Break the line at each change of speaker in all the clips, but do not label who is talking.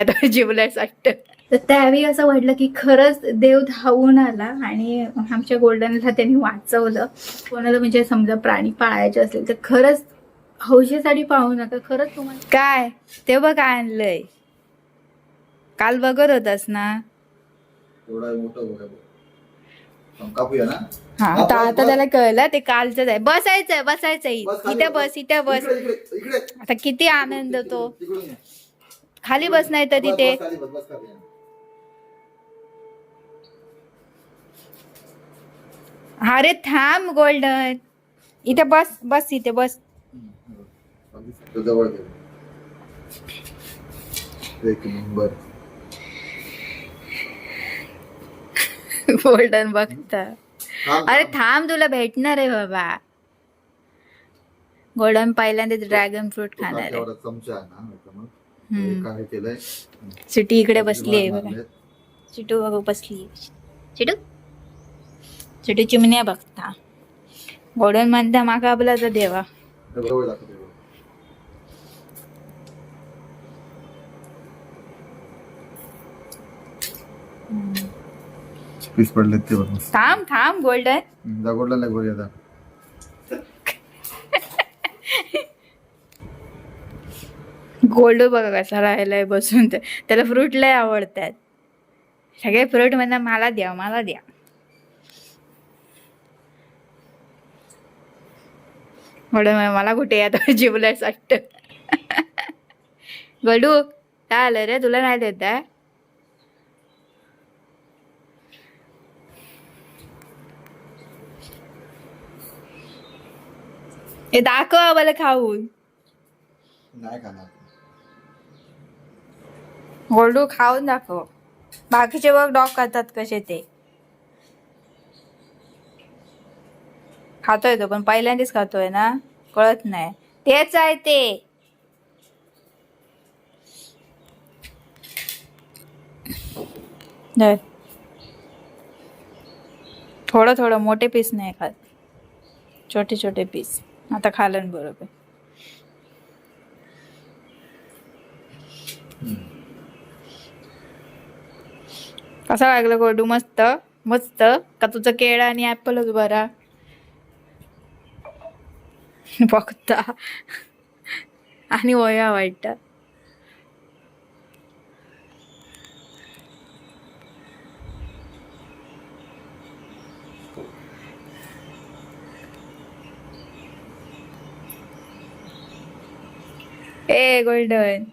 आता वाटतं. तर त्यावेळी असं वाटलं की खरंच देव धावून आला आणि आमच्या गोल्डनला त्यांनी वाचवलं. कोणाला म्हणजे समजा प्राणी पाळायचे असेल तर खरंच हौशेसाठी पाळू नका. खरंच तुम्हाला काय? ते बघ काय आणलंय. काल बघत होतास ना? हा आता आता. त्याला कळलं ते कालच आहे. बसायचंय बसायचंय. इथे बस इथे बस. आता किती आनंद तो.
तिकडून ये.
खाली बस नाही तर तिथे. अरे थांब गोल्डन. इथे बस बस इथे बस.
जवळ. एक नंबर.
गोल्डन बघता अरे
थांब.
तुला भेटणार आहे बाबा. गोल्डन पहिल्यांदा ड्रॅगन फ्रूट खाणार आहे.
मग. हे काय केलंय
सिटी इकडे बसली आहे बघा. चिटू बघा बसली चिटू चिटू चिमण्या बघता गोल्डन म्हणता माका आपला तर देवा.
पीस ते बघ.
थांब थांब गोल्डन
गोडला लाग आता
गोल्ड बघा कसा राहिलाय बसून ते त्याला फ्रूट लय आवडतात. सगळे फ्रूट म्हणा मला द्या मला द्या. म्हणून मला कुठे आता जिवलायच वाटतं. गोल्डू काय आलं रे? तुला नाही देत आहे? हे दाखव मला खाऊन.
नाही खाणार.
गोल्डू खाऊन दाखव. बाकीचे बघ डॉग खातात कसे ते. खातोय तो पण पहिल्यांदाच खातोय ना? कळत नाही. तेच आहे ते. थोडं थोडं मोठे पीस नाही खात. छोटे छोटे पीस आता खालन बरोबर. कसा लागला गोडू मस्त? मस्त? का तुझं केळं आणि ऍपलच बरा? बघता. आणि वया वाटत ए गोल्डन.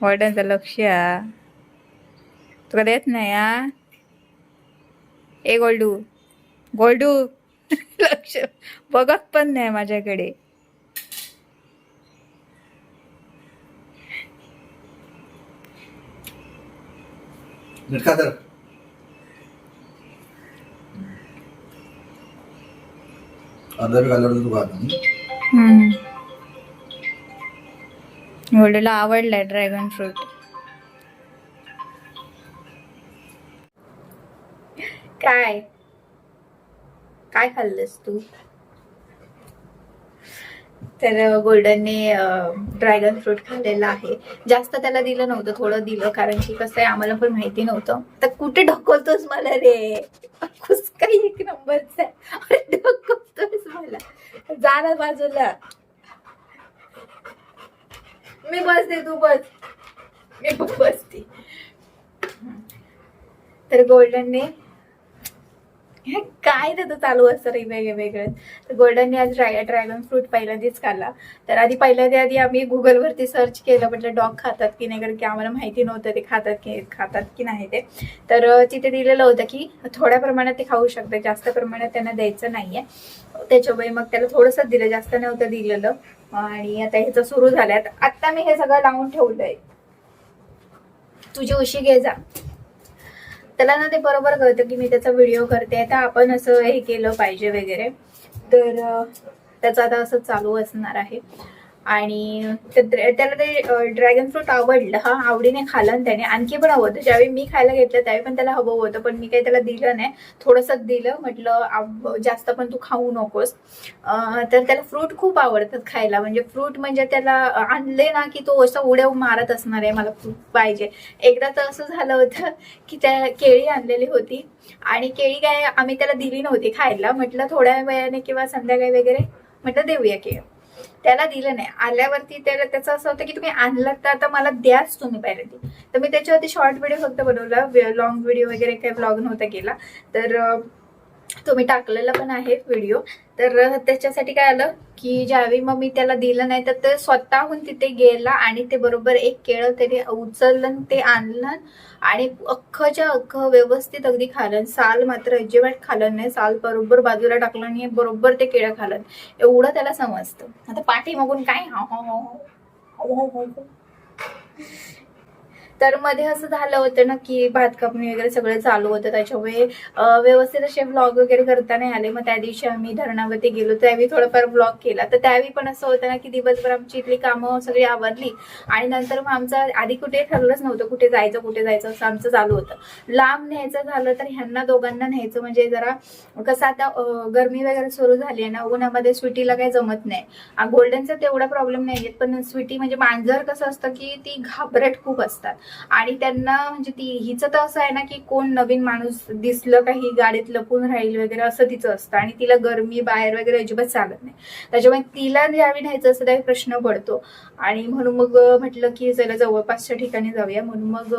गोल्डनचं लक्ष. तुला देत नाही हा ए गोल्डू. गोल्डू. लक्ष. बघत पण नाही माझ्याकडे.
झटका तर. अर्धा बी घालवलं तू खात नाही.
गोल्डूला आवडलाय ड्रॅगन फ्रूट. काय? काय खाल्लंस तू? तर गोल्डनने ड्रॅगन फ्रूट खाल्लेलं आहे. जास्त त्याला दिलं नव्हतं थोडं दिलं कारण की कसं आहे आम्हाला पण माहिती नव्हतं. तर कुठे ढकलतोस मला रे? काही एक नंबरचा आहे. अरे ढकलतोस मला. जा ना बाजूला. मी बसते तू बस. मी बसते. तर गोल्डनने हे काय त्याचं चालू असतं रे वेगळं तर गोल्डनने आज ड्रॅ ड्रॅगन फ्रूट पहिल्यांदाच खाल्ला. तर आधी पहिल्यांदा आधी आम्ही गुगलवरती सर्च केलं म्हटलं डॉग खातात की नाही? कारण की आम्हाला माहिती नव्हतं ते खातात की खातात की नाही ते. तर तिथे दिलेलं होतं की थोड्या प्रमाणात ते खाऊ शकतात जास्त प्रमाणात त्यांना द्यायचं नाहीये. त्याच्यामुळे मग त्याला थोडंसं दिलं जास्त नव्हतं दिलेलं. आणि आता ह्याचं सुरू झालंय. आता मी हे सगळं लावून ठेवलंय. तुझी उशी घे जा. त्याला ना ते बरोबर कळतं की मी त्याचा व्हिडिओ करते तर आपण असं हे केलं पाहिजे वगैरे. तर त्याचं आता असं चालू असणार आहे. आणि त्याला ते ड्रॅगन फ्रूट आवडलं. हा आवडीने खाल्लं आणि त्याने आणखी पण हवं होतं ज्यावेळी मी खायला घेतलं त्यावेळी पण त्याला हवं होतं पण मी काही त्याला दिलं नाही. थोडंसं दिलं म्हटलं जास्त पण तू खाऊ नकोस. तर त्याला फ्रूट खूप आवडतात खायला. म्हणजे फ्रूट म्हणजे त्याला आणले ना की तो असं उड्या मारत असणार आहे मला फ्रूट पाहिजे. एकदा तर असं झालं होतं की त्या केळी आणलेली होती. आणि केळी काय आम्ही त्याला दिली नव्हती खायला. म्हटलं थोड्या वेळाने किंवा संध्याकाळी वगैरे. म्हटलं देऊया केळी. त्याला दिलं नाही. आल्यावरती त्याला त्याचं असं होतं की तुम्ही आणलात तर आता मला द्याच तुम्ही पहिले तर मी त्याच्यावरती शॉर्ट व्हिडिओ फक्त बनवला. लॉंग व्हिडिओ वगैरे काही ब्लॉग नव्हता केला. तर तो मी टाकलेला पण आहे व्हिडिओ तर त्याच्यासाठी काय आलं की ज्यावेळी मग मी त्याला दिलं नाही तर ते स्वतःहून तिथे गेला आणि ते बरोबर एक केळं त्याने उचललं आणि ते आणलं. आणि अख्खच्या अख्खं व्यवस्थित अगदी खालन साल मात्र अजिबात खालन नाही. साल बरोबर बाजूला टाकलं आणि बरोबर ते केळं खालन एवढं त्याला समजतं. आता पाठीमागून काय? हा हा हा हा. तर मध्ये असं झालं होतं ना की भात कापणी वगैरे सगळं चालू होतं. त्याच्यामुळे व्यवस्थित असे व्लॉग वगैरे करता नाही आले. मग त्या दिवशी आम्ही धरणावरती गेलो. त्यावेळी थोडंफार व्लॉग केला. तर त्यावेळी पण असं होतं ना की दिवसभर आमची इथली कामं सगळी आवरली. आणि नंतर मग आमचं आधी कुठे ठरलंच नव्हतं. कुठे जायचं कुठे जायचं असं आमचं चालू होतं. लांब न्यायचं झालं तर ह्यांना दोघांना न्यायचं. म्हणजे जरा कसं आता गर्मी गरमी वगैरे सुरू झाली आहे ना उन्हामध्ये स्वीटीला काही जमत नाही. गोल्डनचा तेवढा प्रॉब्लेम नाही येत पण स्वीटी म्हणजे मांजर कसं असतं की ती घाबरट खूप असतात. आणि त्यांना म्हणजे ती हिचं तर असं आहे ना की कोण नवीन माणूस दिसलं काही गाडीत लपून राहील वगैरे असं तिचं असतं. आणि तिला गरमी बाहेर वगैरे अजिबात चालत नाही. त्याच्यामुळे तिला ज्यावेळी न्यायचं असं काही प्रश्न पडतो. आणि म्हणून मग म्हटलं की जरा जवळपासच्या ठिकाणी जाऊया. म्हणून मग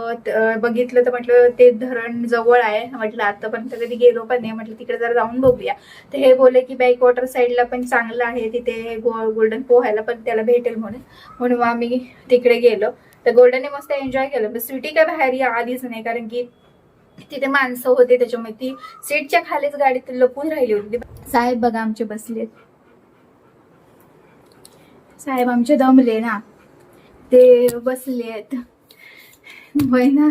बघितलं तर म्हटलं ते धरण जवळ आहे. म्हटलं आतापर्यंत कधी गेलो पण नाही. म्हटलं तिकडे जरा जाऊन बघूया. तर हे बोलले की बॅक वॉटर साईडला पण चांगलं आहे. तिथे गोल्डन पोहायला पण त्याला भेटेल म्हणून. म्हणून मग आम्ही तिकडे गेलो. तर गोल्डनने मस्त एन्जॉय केलं. पण स्वीटी काय बाहेर या आलीच नाही. कारण की तिथे माणसं होते त्याच्यामुळे ती सीटच्या खालीच गाडीत लपून राहिली होती. साहेब बघा आमचे बसलेत. साहेब आमचे दमले ना. ते बसलेत. होय ना?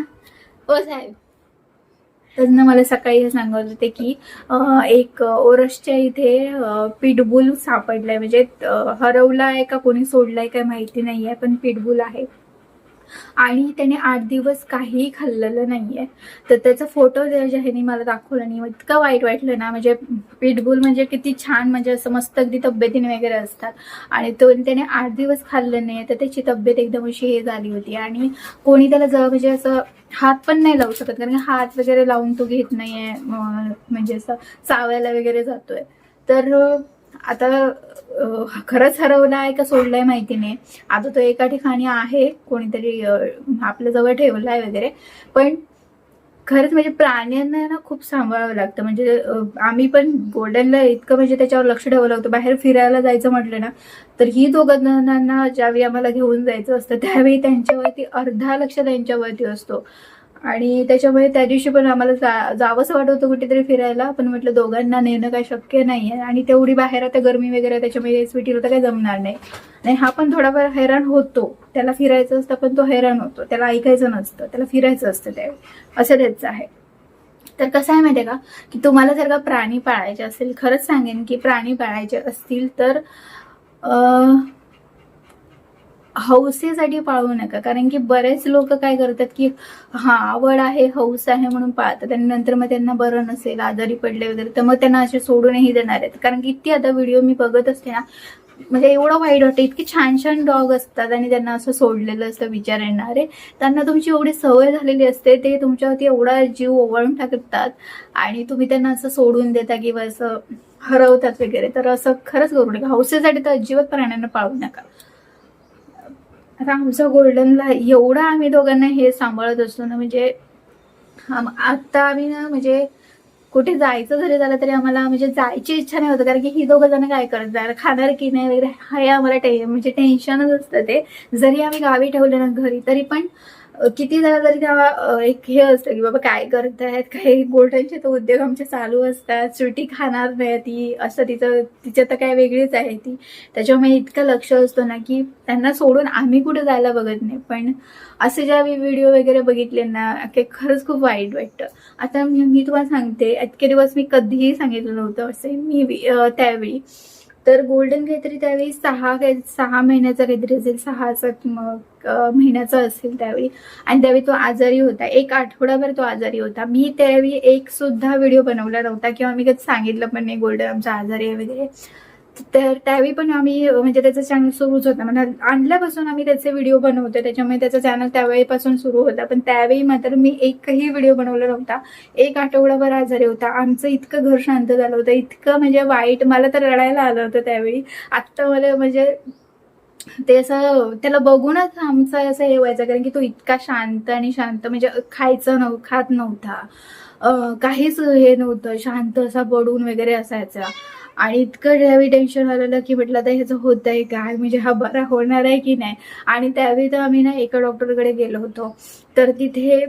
ओ साहेब. त्यांना मला सकाळी हे सांगत होते की एक ओरसच्या इथे पिटबुल सापडलाय. म्हणजे अं, हरवलाय का कोणी सोडलाय काय माहिती नाहीये पण पिटबुल आहे. आणि त्याने आठ दिवस काहीही खाल्लेलं नाहीये. तर त्याचा फोटो ज्याने मला दाखवला नाही इतकं वाईट वाटलं ना म्हणजे पिटबुल म्हणजे किती छान म्हणजे असं मस्त अगदी तब्येतीने वगैरे असतात. आणि तो त्याने आठ दिवस खाल्लं नाही तर त्याची तब्येत एकदम अशी हे झाली होती. आणि कोणी त्याला जवळ म्हणजे असं हात पण नाही लावू शकत कारण हात वगैरे लावून तो घेत नाहीये म्हणजे असं चावायला वगैरे जातोय. तर आता खरंच हरवला आहे का सोडलाय माहिती नाही. आता तो एका ठिकाणी आहे कोणीतरी आपल्या जवळ ठेवलाय वगैरे. पण खरंच म्हणजे प्राण्यांना ना खूप सांभाळावं लागतं. म्हणजे आम्ही पण गोल्डनला इतकं म्हणजे त्याच्यावर लक्ष ठेवावं लागतं बाहेर फिरायला जायचं म्हटलं ना तर ही दोघं जणांना ज्यावेळी आम्हाला घेऊन जायचं असतं त्यावेळी त्यांच्यावरती अर्धा लक्ष त्यांच्यावरती असतो. आणि त्याच्यामुळे त्या दिवशी पण आम्हाला जा जावंसं वाटत होतं कुठेतरी फिरायला पण म्हटलं दोघांना नेणं काय शक्य नाही आहे आणि तेवढी बाहेर आता गरमी वगैरे त्याच्यामुळे स्वीटीला तर काही जमणार नाही. आणि हा पण थोडाफार हैराण होतो. त्याला फिरायचं असतं पण तो हैराण होतो. त्याला ऐकायचं नसतं. त्याला फिरायचं असतं त्यावेळी असं त्याचं आहे. तर कसं आहे माहिती आहे का? की तुम्हाला जर का प्राणी पाळायचे असेल खरंच सांगेन की प्राणी पाळायचे असतील तर हौसेसाठी पाळू नका. कारण की बरेच लोक काय करतात की हा आवड आहे हौस आहे म्हणून पाळतात आणि नंतर मग त्यांना बरं नसेल आजारी पडले वगैरे तर मग त्यांना असे सोडूनही देणार आहेत. कारण की इतकी आता व्हिडिओ मी बघत असते ना म्हणजे एवढं वाईट वाटतं. इतके छान छान डॉग असतात आणि त्यांना असं सोडलेलं असतं विचार येणारे त्यांना तुमची एवढी सवय झालेली असते ते तुमच्यावरती एवढा जीव ओवाळून टाकतात आणि तुम्ही त्यांना असं सोडून देता किंवा असं हरवतात वगैरे. तर असं खरंच करू नका. हौसेसाठी तर अजिबात प्राण्यांना पाळू नका. आता आमचं गोल्डनला एवढं आम्ही दोघांना हे सांभाळत असतो ना म्हणजे आता आम्ही ना म्हणजे कुठे जायचं जरी झालं तरी आम्हाला म्हणजे जायची इच्छा नाही होत कारण की ही दोघं जण काय करतात खाणार की नाही वगैरे हे आम्हाला टे म्हणजे टेन्शनच असतं ते. जरी आम्ही गावी ठेवलं ना घरी तरी पण किती जरा जरी तेव्हा एक हे असतं की बाबा काय करत आहेत काही गोठ्यांचे तर उद्योग आमचे चालू असतात सुटी खाणार नाही ती असं तिचं तिचं तर काय वेगळीच आहे ती. त्याच्यामुळे इतकं लक्ष असतो ना की त्यांना सोडून आम्ही कुठे जायला बघत नाही. पण असे ज्या व्हिडिओ वगैरे बघितले ना की खरंच खूप वाईट वाटतं. आता मी तुम्हाला सांगते इतके दिवस मी कधीही सांगितलं नव्हतं असे मी त्यावेळी. तर गोल्डन काहीतरी त्यावेळी सहा काही सहा महिन्याचा काहीतरी असेल सहाचा मग महिन्याचा असेल त्यावेळी. आणि त्यावेळी तो आजारी होता. एक आठवडाभर तो आजारी होता. मी त्यावेळी एक सुद्धा व्हिडिओ बनवला नव्हता किंवा मी कधी सांगितलं पण नाही गोल्डन आमचा आजारी आहे वगैरे. तर त्यावेळी पण आम्ही म्हणजे त्याचा चॅनल सुरूच होता. म्हणजे आणल्यापासून आम्ही त्याचे व्हिडिओ बनवतो. त्याच्यामुळे त्याचा चॅनल त्यावेळीपासून सुरू होता. पण त्यावेळी मात्र मी एकही व्हिडिओ बनवला नव्हता. एक आठवडाभर आजारी होता. आमचं इतकं घर शांत झालं होतं. इतकं म्हणजे वाईट मला तर रडायला आलं होतं त्यावेळी. आत्ता मला म्हणजे ते असं त्याला बघूनच आमचं असं हे व्हायचं. कारण की तो इतका शांत आणि शांत म्हणजे खायचं नव्ह खात नव्हता. काहीच हे नव्हतं. शांत असा पडून वगैरे असायचा. आणि इतकं त्यावेळी टेन्शन आलेलं की म्हटलं आता ह्याचं होत आहे काय? म्हणजे हा बरा होणार आहे की नाही? आणि त्यावेळी तर आम्ही ना एका डॉक्टरकडे गेलो होतो. तर तिथे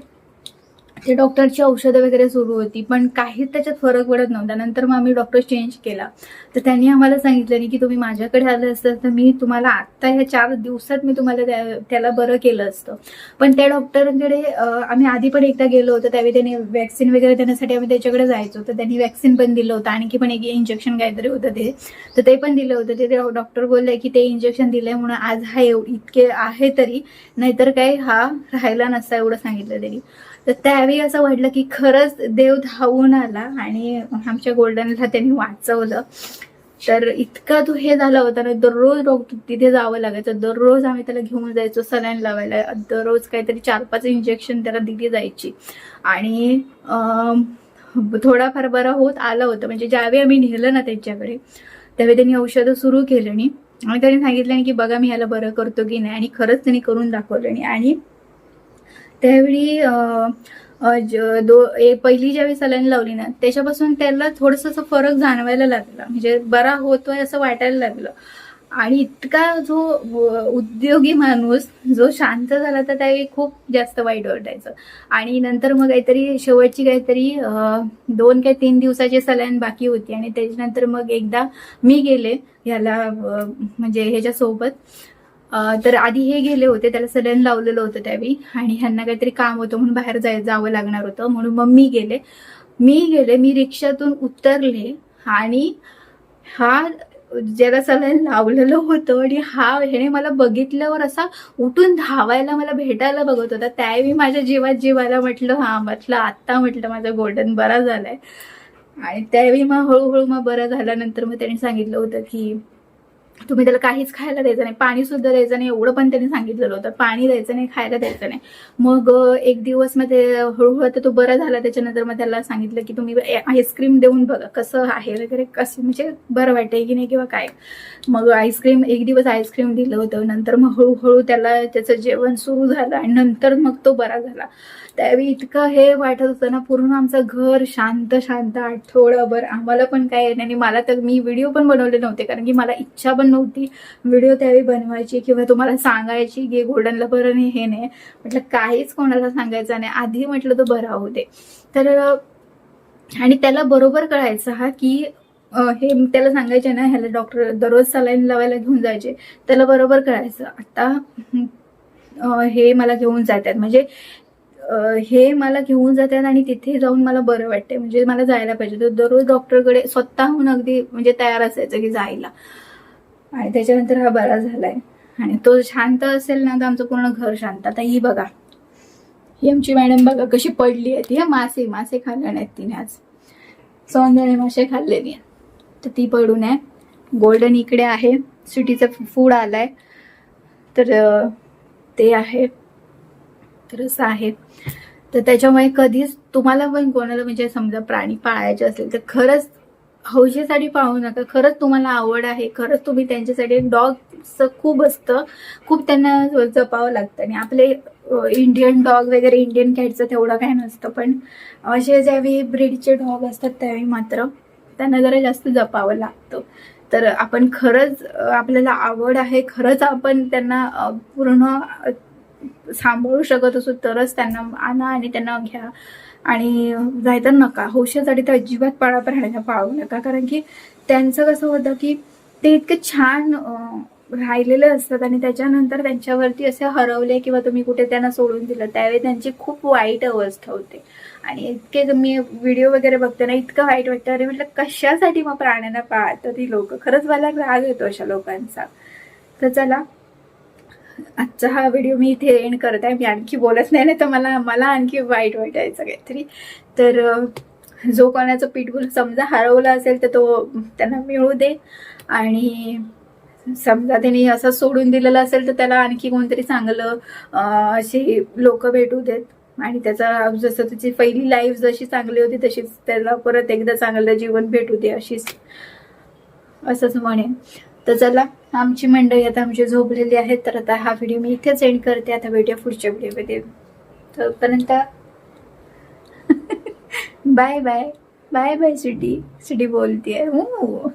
ते डॉक्टरची औषधं वगैरे सुरू होती पण काहीच त्याच्यात फरक पडत नव्हता. नंतर मग आम्ही डॉक्टर चेंज केला. तर त्यांनी आम्हाला सांगितलं की तुम्ही माझ्याकडे आलं असतं तर मी तुम्हाला आत्ता ह्या चार दिवसात मी तुम्हाला त्याला बरं केलं असतं. पण त्या डॉक्टरांकडे आम्ही आधी पण एकदा गेलो होतो. त्यावेळी त्यांनी वॅक्सिन वगैरे देण्यासाठी आम्ही त्याच्याकडे जायचो. तर त्यांनी वॅक्सिन पण दिलं होतं. आणखी पण एक इंजेक्शन काहीतरी होतं ते. तर ते पण दिलं होतं. ते डॉक्टर बोलले की ते इंजेक्शन दिलंय म्हणून आज हा इतके आहे तरी नाहीतर काय हा राहिला नसता एवढं सांगितलं त्यांनी. तर त्यावेळी असं वाटलं की खरंच देव धावून आला आणि आमच्या गोल्डनला त्यांनी वाचवलं. तर इतका तो हे झाला होता ना दररोज तिथे जावं लागायचं. दररोज आम्ही त्याला घेऊन जायचो सलाईन लावायला. दररोज काहीतरी चार पाच इंजेक्शन त्याला दिली जायची. आणि थोडाफार बरा होत आलं होतं. म्हणजे ज्यावेळी आम्ही नेलं ना त्यांच्याकडे त्यावेळी त्यांनी औषधं सुरू केलं आणि त्यांनी सांगितलं नाही की बघा मी ह्याला बरं करतो की नाही. आणि खरंच त्यांनी करून दाखवलं आणि त्यावेळी दो पहिली ज्यावेळी सलाईन लावली ना त्याच्यापासून त्याला थोडंसं असं फरक जाणवायला लागला. म्हणजे बरा होतोय असं वाटायला लागलं. आणि इतका जो उद्योगी माणूस जो शांत झाला तर त्यावेळी खूप जास्त वाईट वाटायचं. आणि नंतर मग काहीतरी शेवटची काहीतरी दोन काय तीन दिवसाची सलाईन बाकी होती. आणि त्याच्यानंतर मग एकदा मी गेले ह्याला म्हणजे ह्याच्यासोबत. तर आधी हे गेले होते त्याला सलाईन लावलेलं होतं त्यावेळी. आणि ह्यांना काहीतरी काम होतं म्हणून बाहेर जाय जावं लागणार होतं. म्हणून मग मी गेले. मी गेले मी रिक्षातून उतरले आणि हा ज्याला सलाईन लावलेलं होतं आणि हा ह्याने मला बघितल्यावर असा उठून धावायला मला भेटायला बघत होता. त्यावेळी माझ्या जीवात जीवाला म्हटलं हा म्हटलं आत्ता म्हटलं माझा गोल्डन बरा झालाय. आणि त्यावेळी मग हळूहळू मग बरं झाल्यानंतर मग त्यांनी सांगितलं होतं की तुम्ही त्याला काहीच खायला द्यायचं नाही. पाणी सुद्धा द्यायचं नाही. एवढं पण त्यांनी सांगितलेलं होतं. पाणी द्यायचं नाही खायला द्यायचं नाही. मग एक दिवस मग ते हळूहळू आता तो बरा झाला. त्याच्यानंतर मग त्याला सांगितलं की तुम्ही आईस्क्रीम देऊन बघा कसं आहे वगैरे कसं म्हणजे बरं वाटतंय की नाही किंवा काय. मग आईस्क्रीम एक दिवस आईस्क्रीम दिलं होतं. नंतर मग हळूहळू त्याला त्याचं जेवण सुरू झालं आणि नंतर मग तो बरा झाला. त्यावेळी इतकं हे वाटत होतं ना पूर्ण आमचं घर शांत शांत आठवडाभर. आम्हाला पण काय नाही. आणि मला तर मी व्हिडिओ पण बनवले नव्हते कारण की मला इच्छा पण नव्हती व्हिडिओ त्यावेळी बनवायची किंवा तुम्हाला सांगायची की गोल्डनला बरं नाही हे नाही. म्हटलं काहीच कोणाला सांगायचं नाही. आधी म्हटलं तो बरा होऊ दे. तर आणि त्याला बरोबर कळायचं हा की हे त्याला सांगायचे ना ह्याला डॉक्टर दररोज सलाईन लावायला घेऊन जायचे. त्याला बरोबर कळायचं. आता हे मला घेऊन जातात. म्हणजे हे मला घेऊन जातात आणि तिथे जाऊन मला बरं वाटतंय. म्हणजे मला जायला पाहिजे तर दररोज डॉक्टरकडे स्वतःहून अगदी म्हणजे तयार असायचं की जायला. आणि त्याच्यानंतर हा बरा झालाय. आणि तो शांत असेल ना तर आमचं पूर्ण घर शांत. आता ही बघा. ही आमची मॅडम बघा कशी पडली आहे ती. हा मासे मासे खाल्ले नाहीत तिने आज. सौंदर्य मासे खाल्लेली आहे तर ती पडू नये गोल्डन इकडे आहे. सिटीचं फूड आलाय. तर ते आहे. तर आहे तर त्याच्यामुळे कधीच तुम्हाला पण कोणाला म्हणजे समजा प्राणी पाळायचे असेल तर खरंच हौशीसाठी पाळू नका. खरंच तुम्हाला आवड आहे. खरंच तुम्ही त्यांच्यासाठी डॉगचं खूप असतं. खूप त्यांना जपावं लागतं. आणि आपले इंडियन डॉग वगैरे इंडियन कॅटचं तेवढं काय नसतं. पण असे ज्यावेळी ब्रीडचे डॉग असतात त्यावेळी मात्र त्यांना जरा जास्त जपावं लागतं. तर आपण खरंच आपल्याला आवड आहे. खरंच आपण त्यांना पूर्ण सांभाळू शकत असो तरच त्यांना आणा आणि त्यांना घ्या. आणि जायतर नका. हौशासाठी तर अजिबात पाळा प्राण्यांना पाळू नका. कारण की त्यांचं कसं होतं की ते इतके छान राहिलेले असतात आणि त्याच्यानंतर त्यांच्यावरती असे हरवले किंवा तुम्ही कुठे त्यांना सोडून दिलं त्यावेळी त्यांची खूप वाईट अवस्था होते. आणि इतके मी व्हिडिओ वगैरे बघते ना इतकं वाईट वाटतं. अरे म्हटलं कशासाठी मग प्राण्यांना पाळतात ही लोक? खरंच मला राग येतो अशा लोकांचा. तर चला आजचा हा व्हिडिओ मी इथे एंड करत आहे. मी आणखी बोलत नाही नाही तर मला मला आणखी वाईट वाटायचं काहीतरी. तर जो कोणाचं पिटबुल समजा हरवला असेल तर तो त्यांना मिळू दे. आणि समजा त्यांनी असं सोडून दिलेलं असेल तर त्याला आणखी कोणतरी चांगलं असे अशी लोक भेटू देत. आणि त्याचा जसं त्याची पहिली लाईफ जशी चांगली होती तशीच त्याला परत एकदा चांगलं जीवन भेटू दे अशीच. असंच म्हणेन. तर चला आमची मंडळी आता आमची झोपलेली आहेत तर आता हा व्हिडिओ मी इथेच एंड करते. आता भेटूया पुढच्या व्हिडिओमध्ये तोपर्यंत बाय बाय बाय बाय सिटी सिटी बोलते हो